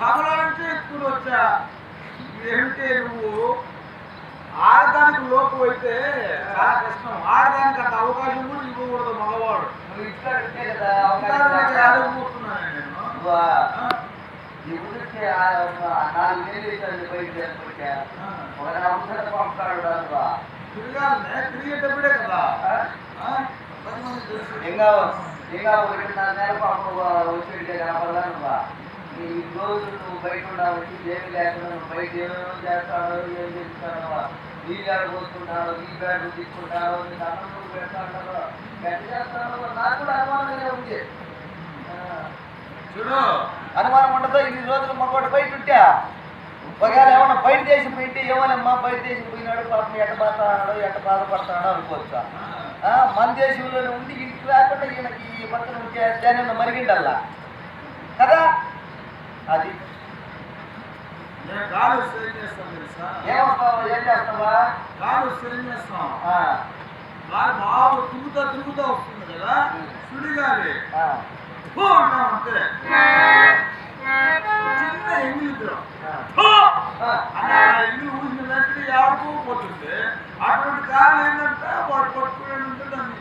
సభలో నుంచి ఎత్తుకుని వచ్చా ఏమిటి నువ్వు? ఆడదానికి లోపు అయితే చాలా కష్టం. ఆడదానికి అంత అవకాశం కూడా ఇవ్వకూడదు మగవాడు. నాలుగు తిరిగేటప్పుడే కదా. ఇంకా ఇంకా ఒకటిన్నర నెల పాపం వచ్చి కనపడదా ఈ రోజు నువ్వు బయట ఉండవచ్చు ఏమి లేకుండా బయట ఏమేమో చేస్తాడో ఏం చేస్తాడో నీ బ్యాడ్ పోసుకుంటాడో నీ బ్యాడ్ తీసుకుంటాడో అన్నం నువ్వు పెడతాడో ఎట్లా చేస్తాడో నాకు కూడా అనుమానంగా ఉంది. చూడు అనుమానం ఉండదు ఇన్ని రోజులు మగవాడు బయట ఉంటా. ఒకవేళ ఏమన్నా బయట చేసి పోయింటే ఏమోనమ్మా బయట చేసి పోయినాడు పాపం ఎట్ట బాధపడతాడో ఎట్ట బాధపడతాడో అనుకోవచ్చు? మన దేశంలోనే ఉండి ఇంటికి రాకుండా ఈయనకి ఈ పక్కన ఉంటే మరిగిండల్లా? కదా? అది నేను గాలి వస్తే ఏం చేస్తాం తెలుసా ఏమొస్తావా ఏం చేస్తావా గాలి వస్తే ఏం చేస్తాం ఆ, గాలి బాగా తిరుగుతా తిరుగుతా వస్తుంది కదా సుడిగాలి ఆ, హో అంటాం అంతే చిన్న ఎంగిలి ద్రవం. ఆ. హో! ఆ, అని ఆ ఎంగిలి ఊసిన వెంటనే ఆడుకోకపోతుంది అటువంటి గాలి ఏంటంటే వాడు పట్టుకునే ఉంటే దాన్ని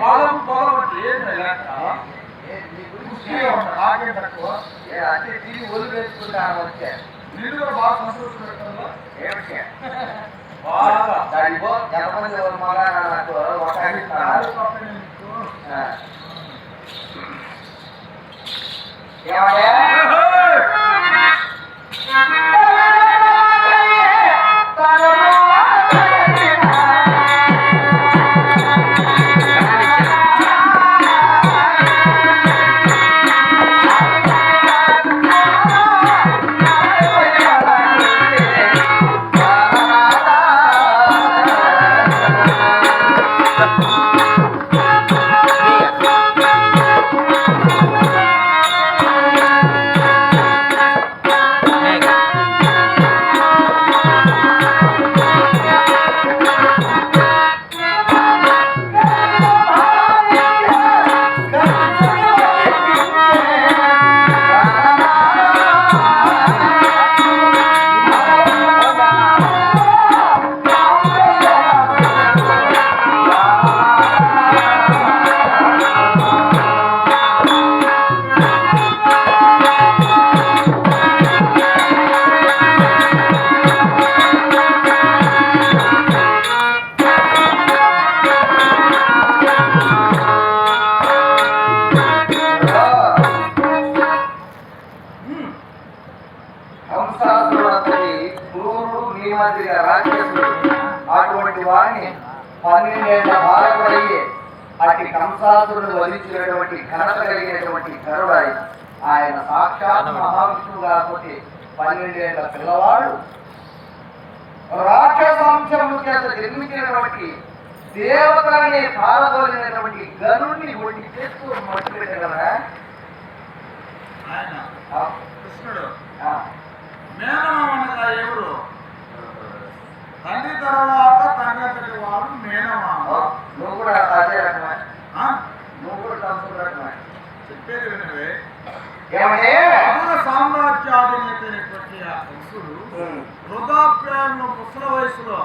పొలం పొలం అంటే ఏంటి లెక్క? తక్కువ అంటే తిరిగి ఒళ్ళు వచ్చే నిన్ను కూడా బాగా ఏమిటి బాగా నాకు ఏమయ్యా? వాడిని పన్నెండేళ్ళ బాలకుడయ్యే అట్టి కంసాసురుడు వధించినటువంటి ఘనత కలిగినటువంటి గరుడాయి ఆయన సాక్షాత్ మహావిష్ణువు కాకపోతే పన్నెండేళ్ళ పిల్లవాడు. రాక్షసాంశము చేత జన్మించినటువంటి దేవతలనే పాలగోలినటువంటి గరుణ్ణి ఒంటి చేస్తూ మట్టి పెట్టగలరా కృష్ణుడు. మేనమామ ఎవరు తండ్రి తర్వాత తండ్రి వాడు మేనమామ. నువ్వు కూడా అదే రకమే? నువ్వు కూడా కంసుడు రకమే చెప్పేది వినవే సామ్రాజ్యాధినేతైనటువంటి ఆ ఉమ్, వృద్ధాప్యంలో ముసల వయసులో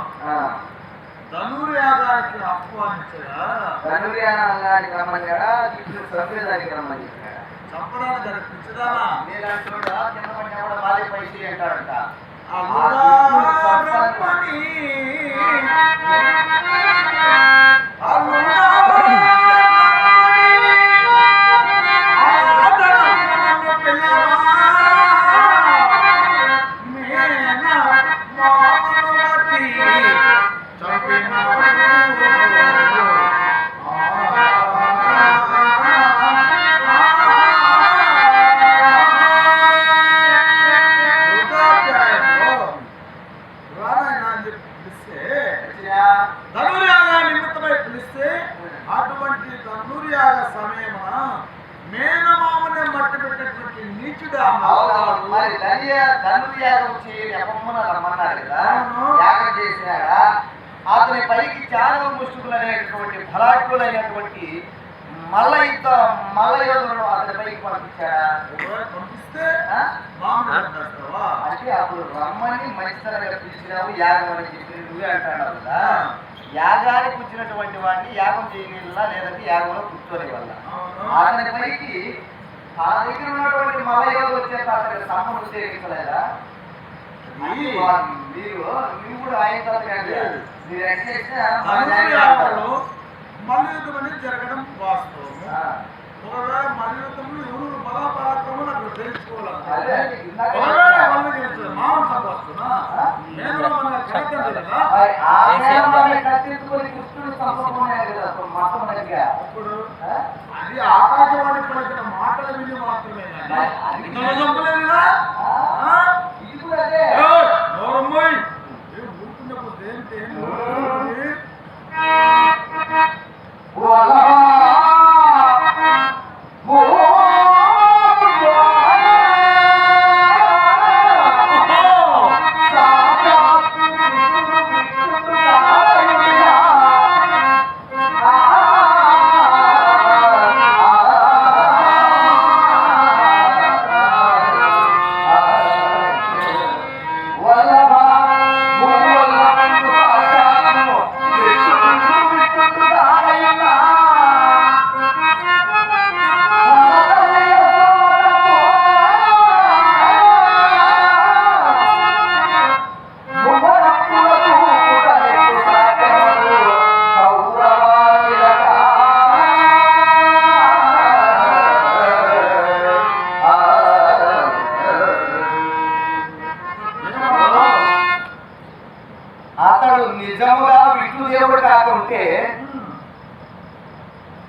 ధనుర్యాగానికి ఆహ్వానించగా ధనుర్యానానికి రమ్మన్నాడా? సంప్రదాయానికి రమ్మని చెప్పాడా చంపడానికి పిచ్చిదానా నీలాంటి వాడు కింద పడినా కూడా మాది పైసలు అంటాడంట আমার পানি। బలాఢ్యులైనటువంటి మల్ల యుద్ధ మల్ల యోధులను అతని పైకి పంపించాడా పంపిస్తే అంటే అప్పుడు రమ్మని మంచితనంగా పిలిచినావు యాగం అని చెప్పి నువ్వే అంటున్నావు కదా. యాగానికి వచ్చినటువంటి వాడిని యాగం చేయగల లేదంటే యాగంలో కూర్చోని వల్ల అతని పైకి ఆ దగ్గర ఉన్నటువంటి మలయోధులు వచ్చేట అతనికి సమ్మను ఉద్యోగించలేదా అది మీరు మీరు కూడా ఆయన తర్వాత. మీరు ఎట్లా చేసినా మా న్యాయం ధనుర్యాగంలో అంటారు. మల్లయుద్ధం అనేది జరగడం వాస్తవము. ఒకవేళ మల్లయుద్ధంలో ఎవరు బలాపరాక్రమం అక్కడ తెలుసుకోవాలి మామూలు సంపాస్తున్నా నేను మన కదా. అప్పుడు ఆ? అది ఆకాశవాణి పలికిన మాటల విని మాత్రమే అదే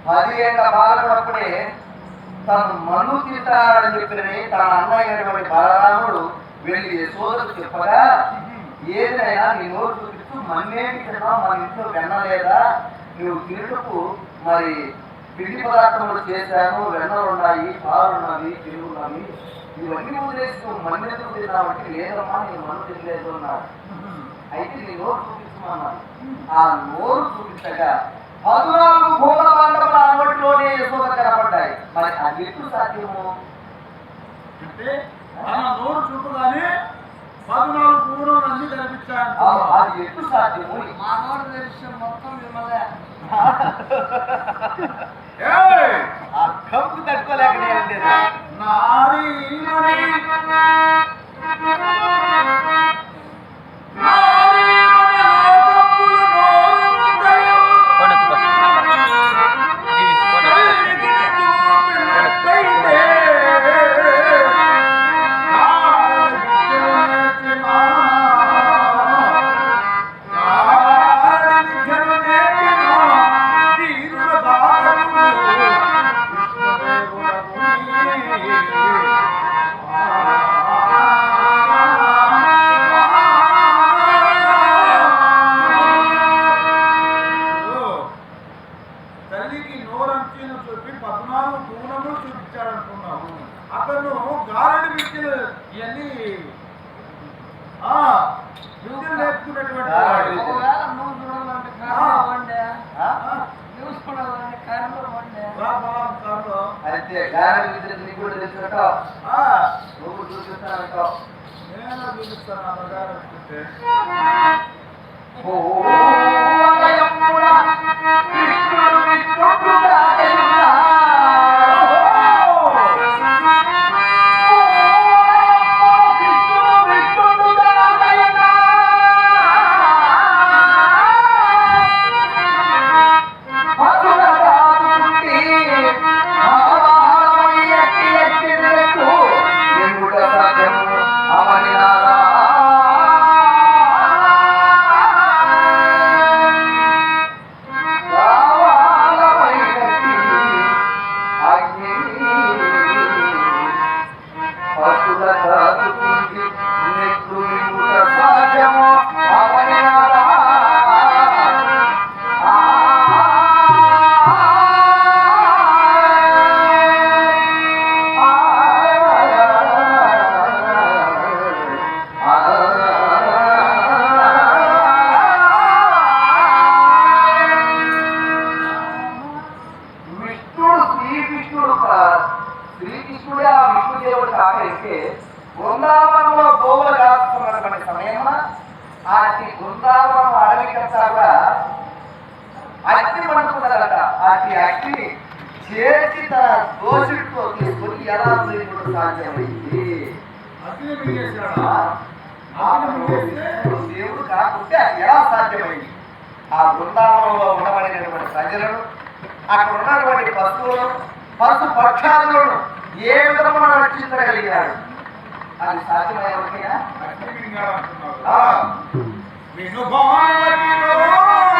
పదిహేళ్ళ బాలకుడప్పుడే తను మన్ను తింటాడని చెప్పినని తన అన్నయ్య అయినటువంటి బలరాముడు వెళ్ళి యశోదకు చెప్పగా ఏదైనా నీ నోరు చూపిస్తూ మన్నేమి తిన్నా మన ఇంట్లో వెన్న లేదా నువ్వు తినుటకు మరి పిండి పదార్థములు చేశాను. వెన్నలు ఉన్నాయి పాలు ఉన్నవి పెరుగు ఉన్నవి ఇవన్నీ వదిలేసి నువ్వు మన్నెందుకు తిన్నావంటే లేదమ్మా నేను మన్ను తినలేదు అన్నాడు. అయితే నీ నోరు చూపిస్తున్నాను ఆ నోరు చూపించగా పద్నాలుగు భూల మండపల అన్నిటిలోనే యశోద కనపడ్డాయి. మరి అది ఎప్పుడు సాధ్యము? అంటే తన నోరు చూపగానే పద్నాలుగు పూర్వం అన్ని ఆ, కనిపించాయంట అది ఎప్పుడు సాధ్యము? మా నోరు తెలిసిన మొత్తం ఏయ్! ఆ కంపు తట్టుకోలేకనే ఉండేది అతను గారడి విద్యలు ఇవన్నీ ఆ, విద్యలు నేర్చుకున్నటువంటి గారడి. విద్యలు. అయితే గాలి విద్యుత్ నీకు కూడా తెలిసినట్టావు ఆ, నువ్వు చూపిస్తానంటావు నేను చూపిస్తాను అనుకుంటే ఓ. సాధ్యమైంది దేవుడు కాకుంటే అది ఎలా సాధ్యమైంది ఆ. బృందావనంలో ఉండబడినటువంటి ప్రజలను అక్కడ ఉన్నటువంటి పశువులను పశు పక్షాదులను ఏ విధమున రక్షించగలిగినాడు అది సాధ్యమయ్యా వినుభవాలను